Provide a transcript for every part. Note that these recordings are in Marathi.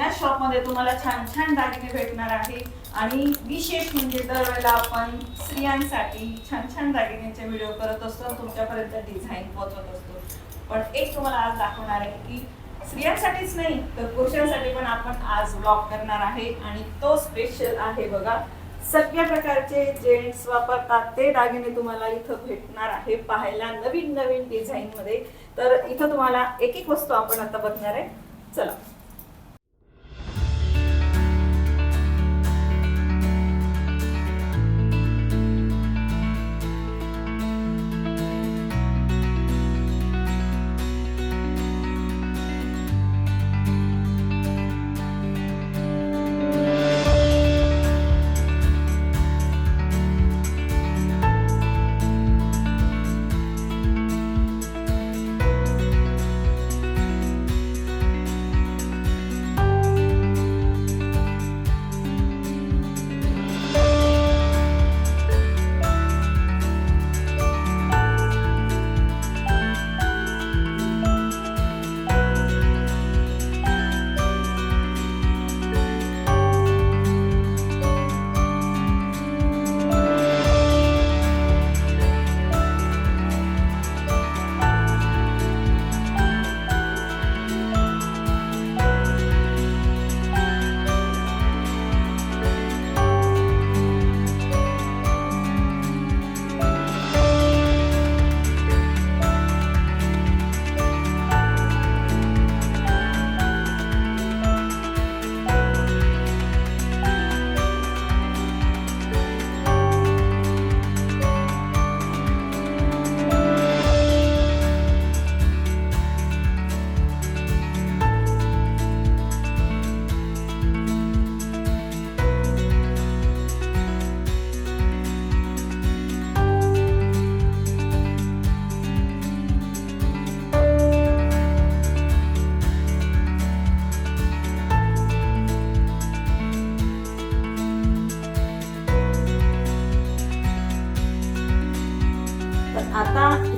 ग्रॅम या शॉपमध्ये तुम्हाला छान छान दागिने भेटणार आहे. आणि विशेष म्हणजे दरवेळेला आपण स्त्रियांसाठी छान छान दागिन्यांचे व्हिडिओ करत असतो तुमच्यापर्यंत डिझाईन पोहोचवत असतो. पण एक तुम्हाला आज दाखवणार आहे की स्त्रियांसाठीच नाही तर पुरुषांसाठी पण आपण आज ब्लॉग करणार आहे. आणि तो स्पेशल आहे बघा सगळ्या प्रकारचे जेंट्स वापरतात ते दागिने तुम्हाला इथं भेटणार आहे पाहायला नवीन नवीन डिझाईन मध्ये. तर इथं तुम्हाला एक एक वस्तू आपण आता बघणार आहे. चला.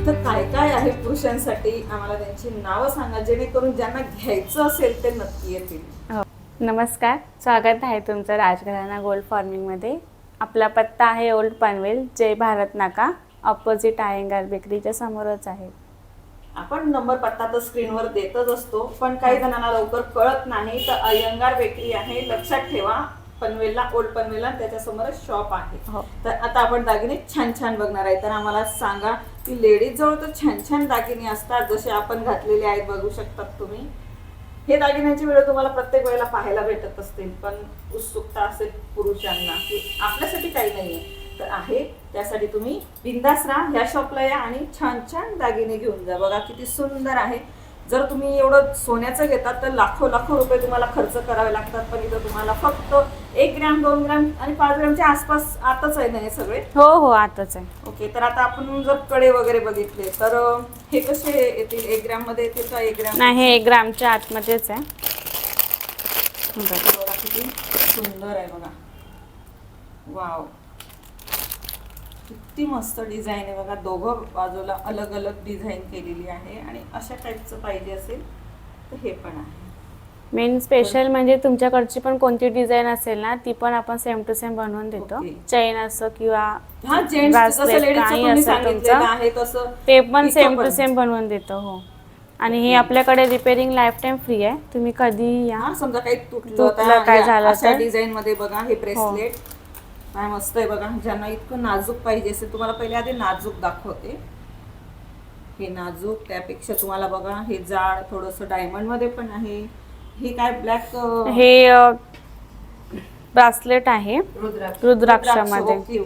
इथं काय काय आहे पुरुषांसाठी? आम्हाला त्यांची नावं सांगा जेणेकरून ज्यांना घ्यायचं असेल ते नक्की येतील. हो. नमस्कार. स्वागत आहे तुमचं राजघराणा गोल्ड फार्मिंगमध्ये आपला पत्ता आहे ओल्ड पनवेल जय भारत नाका. ऑपोजिट आयंगार बेकरीच्या समोरच आहे. आपण नंबर पत्ता तर स्क्रीनवर देतच असतो पण काही जणांना लवकर कळत नाही तर अयंगार बेकरी आहे लक्षात ठेवा. पनवेलला ओल्ड पनवेलला त्याच्यासमोरच शॉप आहे. हो. तर आता आपण दागिने छान छान बघणार आहे. तर आम्हाला सांगा की लेडीज जवळ तर छान छान दागिने असतात जसे आपण घातलेले आहेत बघू शकतात तुम्ही. हे दागिन्यांचे व्हिडिओ तुम्हाला प्रत्येक वेळेला पाहायला भेटत असतील पण उत्सुकता असेल पुरुषांना की आपल्यासाठी काही नाहीये. तर आहे त्यासाठी तुम्ही बिंदास राहा ह्या शॉपला या आणि छान छान दागिने घेऊन जा. बघा किती सुंदर आहे. जर तुम्ही एवढं सोन्याचं घेतात तर लाखो लाखो रुपये तुम्हाला खर्च करावे लागतात. पण इथं तुम्हाला फक्त एक ग्रॅम दोन ग्रॅम आणि पाच ग्रॅमच्या आसपास आताच आहे ना हे सगळे? हो हो आताच आहे. ओके तर आता आपण जर कडे वगैरे बघितले तर हे कसे येतील? एक ग्रॅममध्ये येतील का एक ग्रॅम? नाही हे एक ग्रामच्या आतमध्येच आहे. बघा किती सुंदर आहे बघा. वाव. किती मस्त डिझाईन आहे बघा. दोघं बाजूला अलग अलग डिझाईन केलेली आहे आणि अशा टाईपचं पाहिजे असेल तर हे पण आहे. मेन स्पेशल म्हणजे तुमच्याकडची पण कोणती डिझाईन असेल ना ती पण आपण सेम टू सेम बनवून देतो. चैन असो किंवा हा ते पण सेम. टू सेम बनवून देतो हो. आणि हे आपल्याकडे रिपेअरिंग लाईफ टाईम फ्री आहे. तुम्ही कधी या. हा समजा काही तुटलं काय झालं? डिझाईन मध्ये बघा हे ब्रेसलेट काय मस्त आहे बघा ज्यांना इतकं नाजूक पाहिजे असेल तुम्हाला पहिले आधी नाजूक दाखवते. हे नाजूक त्यापेक्षा तुम्हाला बघा हे जाड थोडस डायमंडमध्ये पण आहे. हे काय ब्लॅक हे ब्रासलेट आहे. रुद्राक्ष. रुद्राक्षामध्ये.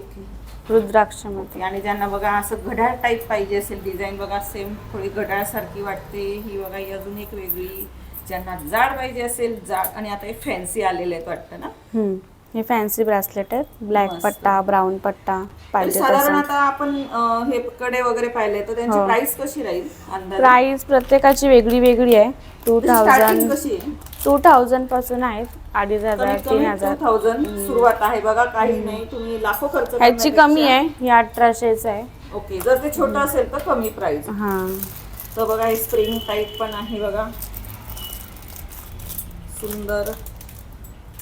रुद्राक्षमध्ये. आणि ज्यांना बघा असं घड्याळ टाईप पाहिजे असेल डिझाईन बघा सेम थोडी घड्याळ सारखी वाटते. ही बघा ही अजून एक वेगळी. ज्यांना जाड पाहिजे असेल जाड आणि आता हे फॅन्सी आलेले आहेत वाटतं ना. हे फॅन्सी ब्रासलेट आहेत. ब्लॅक मस्त. पट्टा ब्राऊन पट्टा पाहिजे साधारण तसं आता आपण अं, हे कडे वगैरे पाहिले तर त्यांची हो. प्राइस कशी राहील अंदाज? प्राइस प्रत्येकाची वेगळी वेगळी आहे. टू स्टार्टिंग थाउजंड कशी आहे? टू थाउजंडपासून आहेत. अडीच हजार कमीत तीन कमी टू हजार थाउजंड सुरुवात आहे बघा काही नाही तुम्ही लाखो खर्च ह्याची कमी आहे. ही अठराशेच आहे. ओके जर ते छोटं असेल तर कमी प्राइस हा. तर बघा हे स्प्रिंग टाईप पण आहे बघा. सुंदर.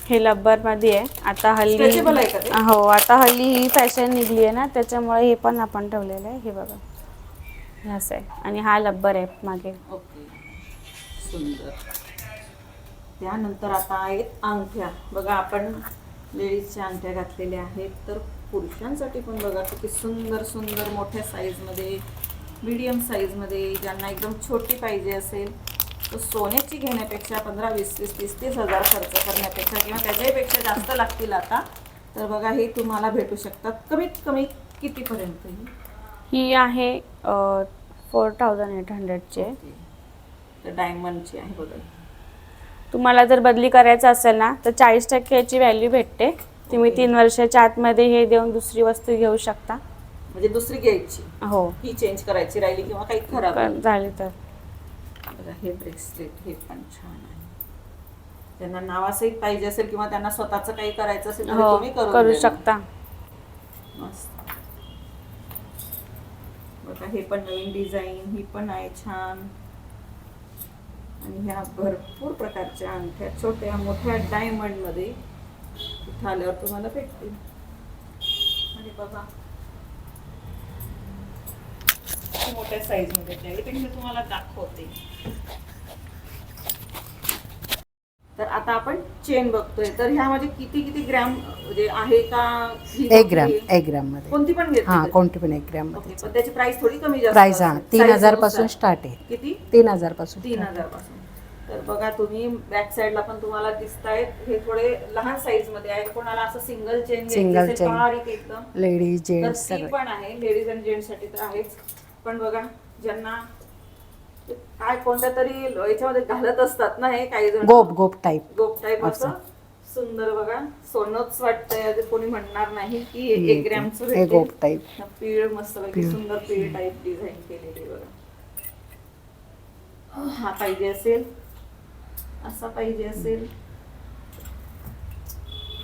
हे लब्बरमध्ये आहे. आता हल्ली Stretchable आहे का ते? हो आता हल्ली ही फॅशन निघली आहे ना त्याच्यामुळे हे पण आपण ठेवलेलं आहे. हे बघा. हे असं आहे. आणि हा लब्बर आहे मागे. ओके. सुंदर. त्यानंतर आता आहेत अंगठ्या. बघा आपण लेडीजच्या अंगठ्या घातलेल्या आहेत. तर पुरुषांसाठी पण बघा किती सुंदर सुंदर मोठ्या साईजमध्ये मीडियम साईजमध्ये ज्यांना एकदम छोटी पाहिजे असेल तर सोन्याची घेण्यापेक्षा पंधरा वीस वीस तीस तीस हजार खर्च करण्यापेक्षा किंवा त्याच्याहीपेक्षा जास्त लागतील आता तर बघा हे तुम्हाला भेटू शकतात. कमीत कमी कितीपर्यंत ही? ही आहे फोर थाउजंड एट हंड्रेडची तर डायमंडची आहे बघा. तुम्हाला जर बदली करायचं असेल ना तर चाळीस टक्के याची व्हॅल्यू भेटते. तुम्ही. तीन वर्षाच्या आतमध्ये हे देऊन दुसरी वस्तू घेऊ शकता. म्हणजे दुसरी घ्यायची. हो. ही चेंज करायची राहिली किंवा काही खराब झाली तर. बघा हे ब्रेसलेट हे पण छान आहे. त्यांना नावासहित पाहिजे असेल किंवा त्यांना स्वतःच काही करायचं असेल तर हो तुम्ही करून करू देणार. शकता. मस्त. बघा हे पण नवीन डिझाईन ही पण आहे छान. आणि ह्या भरपूर प्रकारच्या अंगठ्या छोट्या मोठ्या डायमंडमध्ये इथं आल्यावर तुम्हाला भेटतील. आणि बघा मोठ्या साईजमध्ये त्या. इथे मी तुम्हाला दाखवते. तर आता आपण चेन बघतोय. तर ह्यामध्ये किती किती ग्रॅम म्हणजे आहे का? एक ग्रॅम? एक ग्रॅममध्ये. कोणती पण घेतली हा? कोणती पण एक ग्रॅममध्ये. पण त्याची प्राइस थोडी कमी जास्त प्राइस हा असेल. तीन Size हजारनुसार. पासून स्टार्ट आहे. किती? तीन हजारपासून तीन हजारपासून. तर बघा तुम्ही बॅक साईडला पण तुम्हाला दिसतायत. हे थोडे लहान साईजमध्ये आहे. कोणाला असं सिंगल चेन Single chain. बारीक एकदम. लेडीज तर जेंट्स ती सगळे पण आहे. लेडीज अँड जेंट्ससाठी तर आहेच. पण बघा ज्यांना काय कोणत्या तरी याच्यामध्ये घालत असतात ना हे काही जण. गोप गोप टाईप गोप टाईप असं. सुंदर बघा सोनच वाटतंय कोणी म्हणणार नाही की एक ग्रॅमचं. गोप टाईप पीळ मस्त. सुंदर पीळ टाईप डिझाईन केलेली बघा. हा पाहिजे असेल. असा पाहिजे असेल.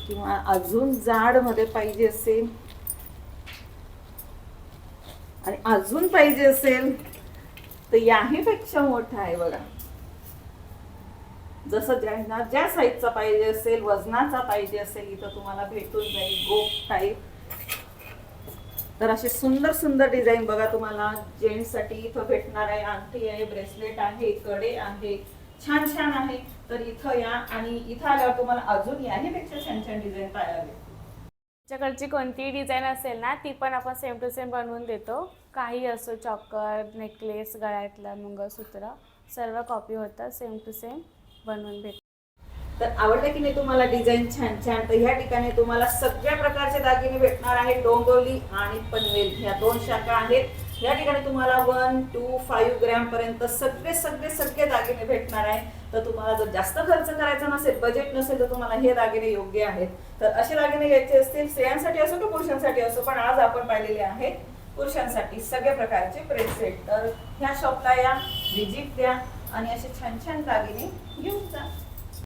किंवा अजून जाडमध्ये पाहिजे असेल. आणि अजून पाहिजे असेल तर याही पेक्षा मोठा आहे बघा. जसं ज्यांना ज्या साईजचा पाहिजे असेल वजनाचा पाहिजे असेल इथं तुम्हाला भेटून जाईल गोप टाईप तर असे सुंदर सुंदर डिझाईन बघा तुम्हाला. जेंट्ससाठी इथं भेटणार आहे अंगठी आहे ब्रेसलेट आहे कडे आहे छान छान आहे. तर इथं या आणि इथं आल्यावर तुम्हाला अजून याही पेक्षा छान छान डिझाईन पाहायला भेटेल तुमच्याकडची कोणतीही डिझाईन असेल ना ती पण आपण सेम टू सेम बनवून देतो. काही असो चॉकर नेकलेस गळ्यातलं मंगळसूत्र सर्व कॉपी होतं सेम टू सेम बनवून भेट तर आवडलं की नाही तुम्हाला डिझाईन छान छान? तर ह्या ठिकाणी तुम्हाला सगळ्या प्रकारचे दागिने भेटणार आहेत डोंगवली आणि पनवेल. ह्या दोन शाखा आहेत. या ठिकाणी तुम्हाला वन टू फाईव्ह ग्रॅम पर्यंत सगळे सगळे सगळे दागिने भेटणार आहे तर तुम्हाला जर जास्त खर्च करायचा नसेल बजेट नसेल तर तुम्हाला हे दागिने योग्य आहेत. तर असे दागिने घ्यायचे असतील स्त्रियांसाठी असो की पुरुषांसाठी असो पण आज आपण पाहिलेले आहेत. पुरुषांसाठी सगळ्या प्रकारचे ब्रेसलेट तर ह्या शॉपला या व्हिजिट द्या आणि असे छान छान दागिने घेऊन जा.